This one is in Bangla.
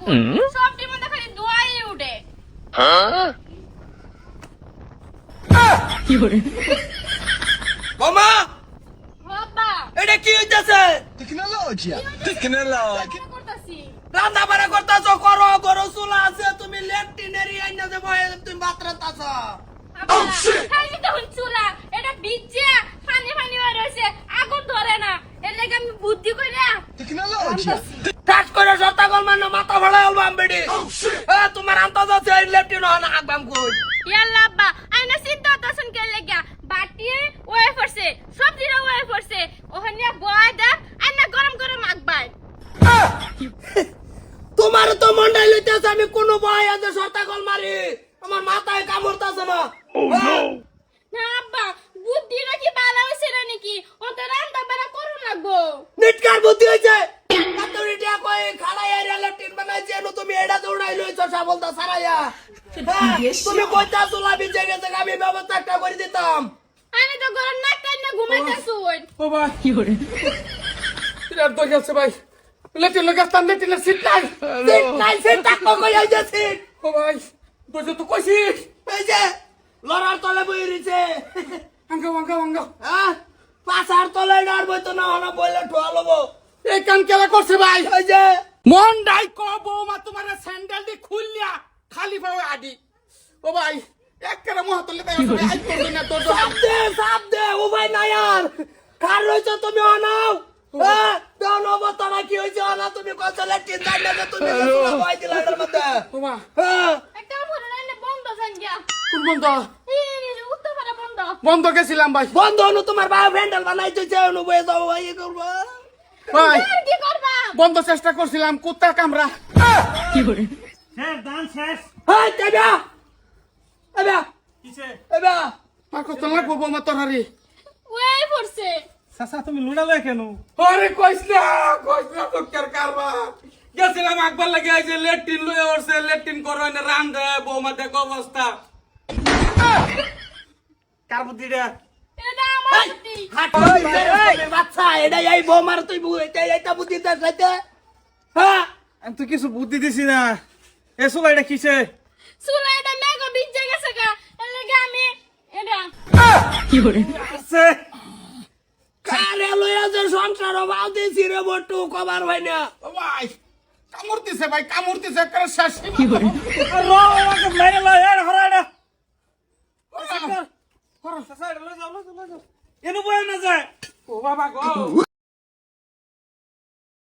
আগুন সব টিমের মধ্যে খালি দোয়াই উঠে। বোমা! বাবা! এটা কি হইতেছে? Tecnologia! Tecnologia! রান্না বাড়া করতেছ করো করো চুলা আছে তুমি আইনা যে তুমি ভাত রান্তাছ খালি চুলা এটা হয়ে রয়েছে আগুন ধরে না। এর লেগে আমি বুদ্ধি কইরা করে গল মানে মাথা বেডি এ তোমার আন্তাজ আছে এই ল্যাট্রিন হন আগবাম কই ইয়াল্লা আব্বা আইনা চিন্তা করতেছেন কে লেগে বাটি ওয়ে পড়ছে সবজিরা ওয়ে পড়ছে ওখানে বয় দেখ আইনা গরম গরম আকবাই তোমার তো মন্ডাই লইতেছে আমি কোনো বয় আছে সত্তা গল মারি আমার মাথায় কামড়তাছে না। হ্যাঁ? না বুদ্ধিটা কি ভালো হয়েছে না নাকি ও তো রান্না বাড়া করুন লাগবো নিটকার বুদ্ধি হইছে কাতরি টিয়া কই খাড়াই আইরা ল্যাট্রিন এডা দৌড়াই লইছো সাবলতা সারাইয়া। হ্যাঁ, তুমি কইতা চুলা বিজে গেছে আমি ব্যবস্থা একটা করে দিতাম। আমি তো গরম না কাই না ঘুমাইতেছি ও ভাই কি করে বিরাট দই আছে ভাই। লেটিন লোক আসতাম লেটিনের সিট নাই। সিট নাই সিট টাকো কই আইছে সিট ও ভাই দই তো কইছিস এই যে লড়ার তলে বই রইছে। আঙ্গা আঙ্গা আঙ্গা। হ্যাঁ পাছার তলে ডার বই তো না হনা বইলে ঠোয়া লবো। এই কাম কেলা করছে ভাই? এই যে মন ডাই ক বৌমা তোমার স্যান্ডেল দি খুললিয়া খালি পাবে আডি ও ভাই এক কেরা মুহ তুললে তাই আই করবি না তোর সাপ দে সাপ দে ও ভাই না ইয়ার কার রইছো তুমি অনাও? দেন অবস্থা কি হইছে অনা তুমি কত ল্যাট্রিন যাই না তুমি চুলা দিলা এটার মধ্যে। ওমা একটা ফোন লাইনে বন্ধ কোন বন্ধ? গেছিলাম ভাই। বন্ধ হলো তোমার বাবা ভ্যান্ডেল বানাই তুই অনু বয়ে যাও ভাই করব। ভাই কি করবা? বন্ধ চেষ্টা করছিলাম কুত্তার কামড়া। শেষ দান শেষ। হ্যাঁ দেবা? দেবা? কিসে? দেবা? আর কত লাগবো বৌমা তোর হারি। ওই পড়ছে। চাচা তুমি লুড়ালে কেন? আরে কইস না না লোকের কারবা গেছিলাম একবার লাগে আইছে লেট্রিন লয়ে ওরছে লেট্রিন করো না রান দে বৌমা দেখ অবস্থা। কার বুদ্ধিটা? এটা আমার বুদ্ধি। হাট এটা এই বৌমার তুই এটা বুদ্ধি দেখ রাইতে? হ্যাঁ আমি তো কিছু বুদ্ধি দিছি না। এ সোলা এটা কিসে? চুলা এটা মেঘ ভিজে গেছে গা। এর লেগে আমি এটা আছে কারে লইয়া যে সংসার বাল দিছি রে বটু কবার হয় না। ও ভাই কামড় দিছে ভাই কামড় দিছে করে শেষ। কি করে আর র আমাকে মেরে লয় হরা যাও যাও লয়ে বয় না যায়। ও বাবা গো